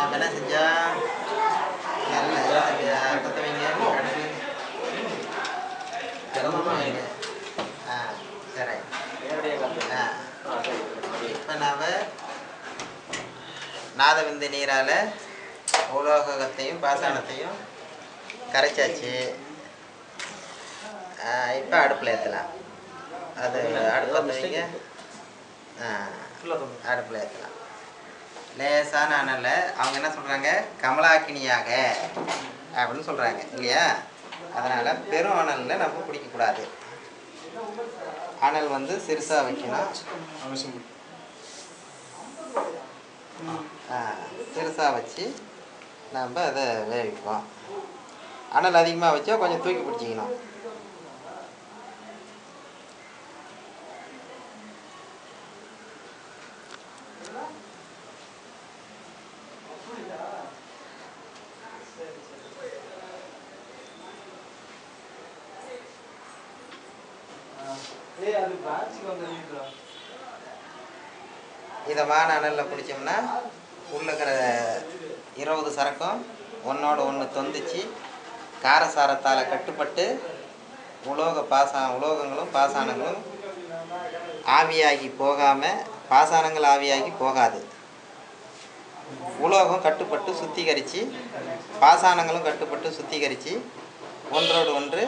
நம்ம என்ன நல்ல கொத்த வைங்க ஆ சரி இப்போ நாம் நாதவிந்து நீரால் உலோகத்தையும் பாசானத்தையும் கரைச்சாச்சு இப்போ அடுப்பில் ஏற்றலாம் அது அடுப்பில் வைங்க அடுப்பில் ஏற்றலாம் லேசான அனலில் அவங்க என்ன சொல்கிறாங்க கமலாக்கினியாக அப்படின்னு சொல்கிறாங்க இல்லையா? அதனால் பெரும் அனலில் நம்ம பிடிக்கக்கூடாது அனல் வந்து சிறுசாக வைக்கணும். சிறுசாக வச்சு நம்ம அதை வேவிப்போம் அனல் அதிகமாக வச்சா கொஞ்சம் தூக்கி பிடிச்சிக்கணும். இதமான அனலில் பிடிச்சோம்னா உள்ள இருக்கிற இருபது சரக்கும் ஒன்றோட ஒன்று தொந்திச்சு. காரசாரத்தால் கட்டுப்பட்டு உலோக பாசா உலோகங்களும் பாசானங்களும் ஆவியாகி போகாமல் பாசானங்கள் ஆவியாகி போகாது. உலோகம் கட்டுப்பட்டு சுத்திகரித்து பாசானங்களும் கட்டுப்பட்டு சுத்திகரித்து ஒன்றோடு ஒன்று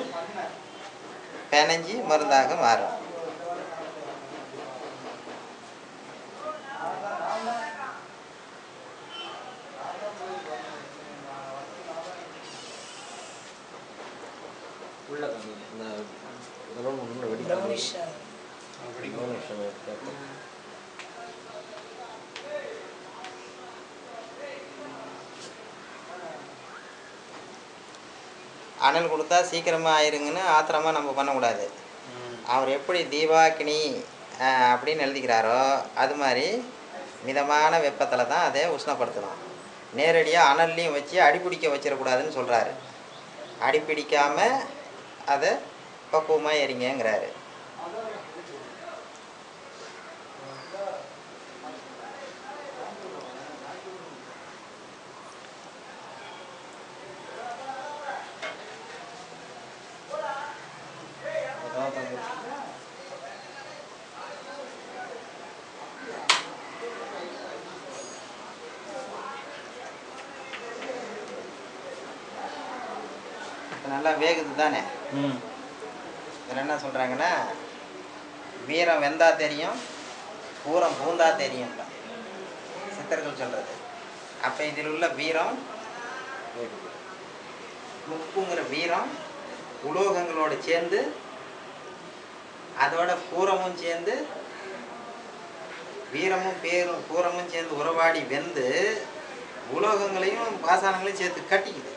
பிணைஞ்சி மருந்தாக மாறும் உள்ள தண்ணி இந்த இதெல்லாம் ஒன்று வெடிக்க அனல் கொடுத்தா சீக்கிரமாக ஆயிருங்கன்னு ஆத்திரமாக நம்ம பண்ணக்கூடாது. அவர் எப்படி தீபாக்கினி அப்படின்னு எழுதிக்கிறாரோ அது மாதிரி மிதமான வெப்பத்தில் தான் அதை உஷ்ணப்படுத்தணும். நேரடியாக அனல்லையும் வச்சு அடிப்பிடிக்க வச்சிடக்கூடாதுன்னு சொல்கிறாரு அடிப்பிடிக்காமல் அதை பக்குவமாக எறிங்கிறாரு இப்ப நல்லா வேகுது தானே? ம். இதில் என்ன சொல்கிறாங்கன்னா வீரம் வெந்தா தெரியும் பூரம் பூந்தா தெரியும். சித்தர்கள் சொல்கிறது அப்போ இதில் உள்ள வீரம் முப்புங்கிற வீரம் உலோகங்களோடு சேர்ந்து அதோட பூரமும் சேர்ந்து வீரமும் பேரும் பூரமும் சேர்ந்து உறவாடி வெந்து உலோகங்களையும் பாசானங்களையும் சேர்த்து கட்டிக்குது.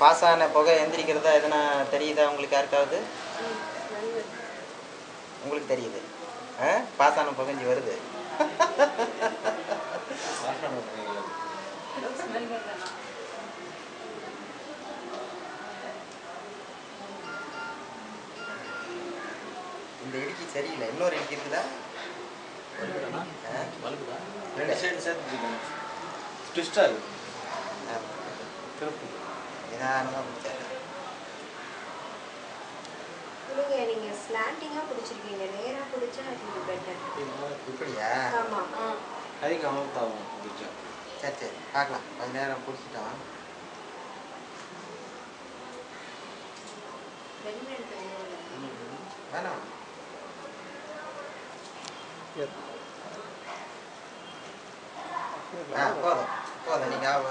பாசான புகை எந்திரிக்கிறதா எதனா தெரியுதா உங்களுக்கு யாருக்காவது? உங்களுக்கு தெரியுது. ஆ? பாசான புகைஞ்சி வருது. இந்த இடுக்கி சரியில்லை. இன்னொரு இடுக்கி இருக்குதா? ரெண்டு சைடு சேர்த்து ட்விஸ்டாக இருக்கு. திருப்பு. பிடிச்சாரு இல்லைங்க நீங்க ஸ்லாண்டிங்கா பிடிச்சிருக்கீங்க. நேரா பிடிச்சா அது பெட்டர் இப்படியா ஆமா ஆ கை கமத்தாகும் பிடிச்சா சரி சரி பார்க்கலாம். கொஞ்ச நேரம் தண்ணி வேணாம். ஆ போதும் போதும். நீங்கள்